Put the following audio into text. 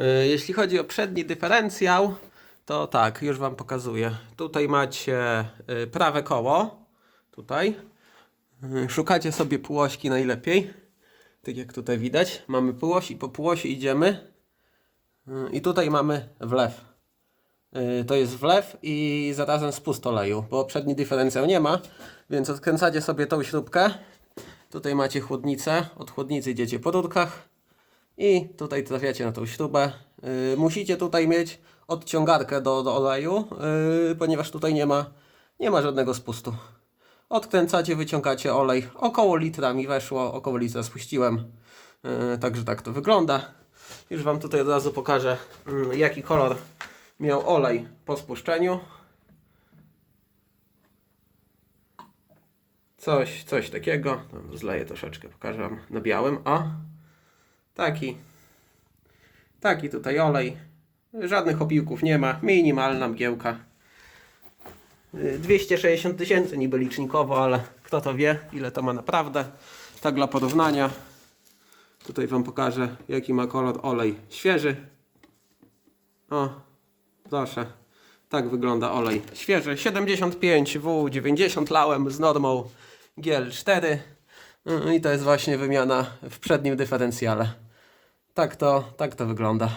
Y, Jeśli chodzi o przedni dyferencjał, to tak, już Wam pokazuję. Tutaj macie y, prawe koło, tutaj. Y, Szukacie sobie półośki najlepiej. Tak jak tutaj widać, mamy półoś i po półosi idziemy. I tutaj mamy wlew. To jest wlew i zarazem spust oleju, bo przedni dyferencjał nie ma, więc odkręcacie sobie tą śrubkę. Tutaj macie chłodnicę, od chłodnicy idziecie po rurkach i tutaj trafiacie na tą śrubę. Yy, musicie tutaj mieć odciągarkę do, do oleju, yy, ponieważ tutaj nie ma, nie ma żadnego spustu. Odkręcacie, wyciągacie olej. Około litra mi weszło, około litra spuściłem. Yy, także tak to wygląda. Już Wam tutaj od razu pokażę, yy, jaki kolor miał olej po spuszczeniu. Coś, coś takiego. Zleję troszeczkę, pokażę Wam na białym. O, taki. Taki tutaj olej. Żadnych opiłków nie ma. Minimalna mgiełka. Y, 260 tysięcy niby licznikowo, ale kto to wie, ile to ma naprawdę. Tak dla porównania. Tutaj Wam pokażę, jaki ma kolor olej świeży. O, proszę. Tak wygląda olej świeży. 75 W 90 lałem z normą GL4. No I to jest właśnie wymiana w przednim dyferencjale. Tak to, tak to wygląda.